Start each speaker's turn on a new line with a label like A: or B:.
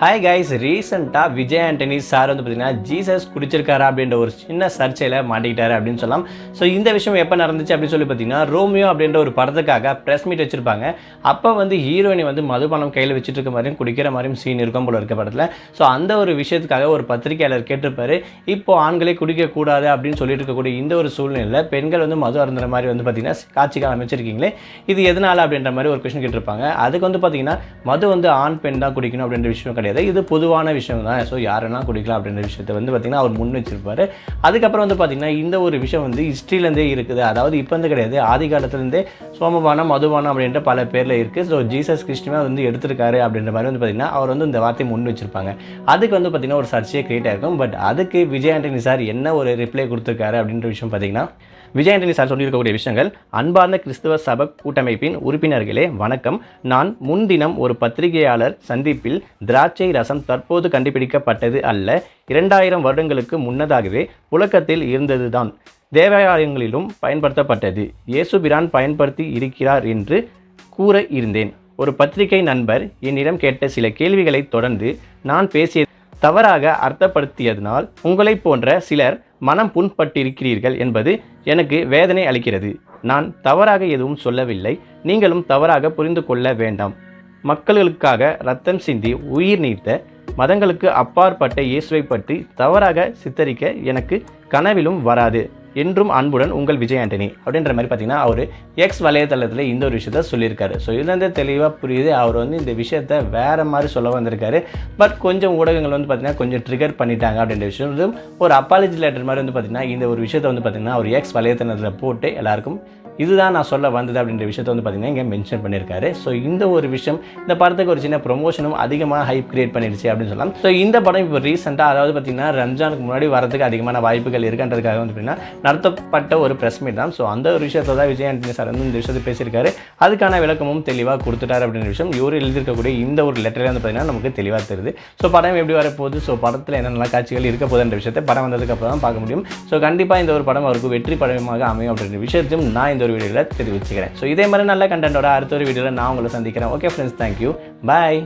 A: Hi guys ரீசெண்டாக Vijay Antony sir வந்து பார்த்தீங்கன்னா ஜீசஸ் குடிச்சிருக்காரா? அப்படின்ற ஒரு சின்ன சர்ச்சையில் மாட்டிக்கிட்டாரு அப்படின்னு சொல்லலாம். ஸோ இந்த விஷயம் எப்போ நடந்துச்சு அப்படின்னு சொல்லி பார்த்தீங்கன்னா ரோமியோ அப்படின்ற ஒரு படத்துக்காக ப்ரெஸ் மீட் வச்சிருப்பாங்க. அப்போ வந்து ஹீரோயினி வந்து மதுபானம் கையில் வச்சுட்டு இருக்க மாதிரியும் குடிக்கிற மாதிரியும் சீன் இருக்கும் போல இருக்க படத்தில். ஸோ அந்த ஒரு விஷயத்துக்காக ஒரு பத்திரிகையாளர் கேட்டிருப்பாரு. இப்போது ஆண்களே குடிக்கக்கூடாது அப்படின்னு சொல்லிட்டு இருக்கக்கூடிய இந்த ஒரு சூழ்நிலையில் பெண்கள் வந்து மது அருந்துற மாதிரி வந்து பார்த்தீங்கன்னா காட்சிக்கு அமைச்சிருக்கீங்களே இது எதனால் அப்படின்ற மாதிரி ஒரு கொஷின் கேட்டிருப்பாங்க. அதுக்கு வந்து பார்த்தீங்கன்னா மது வந்து ஆண் பெண் தான் குடிக்கணும் அப்படின்ற விஷயம் கிடையாது. இது பொதுவான விஷயம் தான். ஸோ யாரெல்லாம் குடிக்கலாம் அப்படின்ற விஷயத்தை வந்து பார்த்தீங்கன்னா அவர் முன் வச்சிருப்பாரு. அதுக்கப்புறம் வந்து பார்த்தீங்கன்னா இந்த ஒரு விஷயம் வந்து ஹிஸ்ட்ரியிலேருந்தே இருக்குது. அதாவது இப்போ வந்து கிடையாது. ஆதி காலத்துலேருந்தே சோமபானம் மதுபானம் அப்படின்ற பல பேரில் இருக்குது ஸோ ஜீசஸ் கிறிஸ்டுமே வந்து எடுத்திருக்காரு அப்படின்ற மாதிரி வந்து பார்த்தீங்கன்னா அவர் வந்து இந்த வார்த்தையை முன் வச்சிருப்பாங்க. அதுக்கு வந்து பார்த்திங்கன்னா ஒரு சர்ச்சையே க்ரியேட் ஆயிருக்கும். பட் அதுக்கு விஜய் ஆண்டனி சார் என்ன ஒரு ரிப்ளை கொடுத்துருக்காரு அப்படின்ற விஷயம் பார்த்தீங்கன்னா விஜய் ஆண்டனி சார் சொல்லியிருக்கக்கூடிய விஷயங்கள். அன்பார்ந்த கிறிஸ்துவ சபை கூட்டமைப்பின் உறுப்பினர்களே வணக்கம். நான் முன்தினம் ஒரு பத்திரிகையாளர் சந்திப்பில் திராட்சை ரசம் தற்போது கண்டுபிடிக்கப்பட்டது அல்ல. இரண்டாயிரம் வருடங்களுக்கு முன்னதாகவே புழக்கத்தில் இருந்ததுதான். தேவாலயங்களிலும் பயன்படுத்தப்பட்டது. இயேசுபிரான் பயன்படுத்தி இருக்கிறார் என்று கூற இருந்தேன். ஒரு பத்திரிகை நண்பர் என்னிடம் கேட்ட சில கேள்விகளை தொடர்ந்து நான் பேசிய தவறாக அர்த்தப்படுத்தியதனால் உங்களைப் போன்ற சிலர் மனம் புண்பட்டிருக்கிறீர்கள் என்பது எனக்கு வேதனை அளிக்கிறது. நான் தவறாக எதுவும் சொல்லவில்லை. நீங்களும் தவறாக புரிந்து கொள்ள வேண்டாம். மக்களுக்காக ரத்தம் சிந்தி உயிர் நீத்த மதங்களுக்கு அப்பாற்பட்ட இயேசுவை பற்றி தவறாக சித்தரிக்க எனக்கு கனவிலும் வராது என்றும் அன்புடன் உங்கள் விஜய் ஆண்டனி அப்படின்ற மாதிரி பார்த்தீங்கன்னா அவர் எக்ஸ் வலைதளத்தில் இந்த ஒரு விஷயத்த சொல்லியிருக்காரு. ஸோ இதுலேருந்து தெளிவாக புரியுது அவர் வந்து இந்த விஷயத்த வேறு மாதிரி சொல்ல வந்திருக்காரு. பட் கொஞ்சம் ஊடகங்கள் வந்து பார்த்தீங்கன்னா கொஞ்சம் ட்ரிகர் பண்ணிட்டாங்க அப்படின்ற விஷயம். ஒரு அப்பாலஜி லெட்டர் மாதிரி வந்து பார்த்தீங்கன்னா இந்த ஒரு விஷயத்தை வந்து பார்த்தீங்கன்னா அவர் எக்ஸ் வலைதளத்தில் போட்டு எல்லாருக்கும் இதுதான் நான் சொல்ல வந்தது அப்படின்ற விஷயத்தை வந்து பார்த்தீங்கன்னா இங்கே மென்ஷன் பண்ணியிருக்காரு. ஸோ இந்த ஒரு விஷயம் இந்த படத்துக்கு ஒரு சின்ன ப்ரொமோஷனும் அதிகமாக ஹைப் கிரியேட் பண்ணிடுச்சு அப்படின்னு சொல்லலாம். ஸோ இந்த படம் இப்போ ரீசெண்டாக அதாவது பார்த்தீங்கன்னா ரம்ஜானுக்கு முன்னாடி வரதுக்கு அதிகமான வாய்ப்புகள் இருக்குன்றதுக்காக வந்து பார்த்தீங்கன்னா நடத்தப்பட்ட ஒரு ப்ரெஸ் மீட் தான். ஸோ அந்த ஒரு விஷயத்தை தான் விஜய் ஆண்டனி சார் வந்து இந்த விஷயத்தை பேசியிருக்காரு. அதுக்கான விளக்கமும் தெளிவாக கொடுத்துட்டார் அப்படின்ற விஷயம் இவர் எழுதியிருக்கக்கூடிய இந்த ஒரு லெட்டரே வந்து பார்த்தீங்கன்னா நமக்கு தெளிவாக தெரியுது. ஸோ படம் எப்படி வரப்போகுது? ஸோ படத்தில் என்னென்ன காட்சிகள் இருக்க போகுதுன்ற விஷயத்தை படம் வந்ததுக்கு அப்புறம் தான் பார்க்க முடியும். ஸோ கண்டிப்பாக இந்த ஒரு படம் அவருக்கு வெற்றி படமாக அமையும் அப்படின்ற விஷயத்தையும் நான் இந்த ஒரு வீடியோவில் தெரிவிச்சுக்கிறேன். ஸோ இதே மாதிரி நல்ல கண்டென்ட்டோட அடுத்த ஒரு வீடியோவில் நான் உங்களை சந்திக்கிறேன். Okay friends thank you bye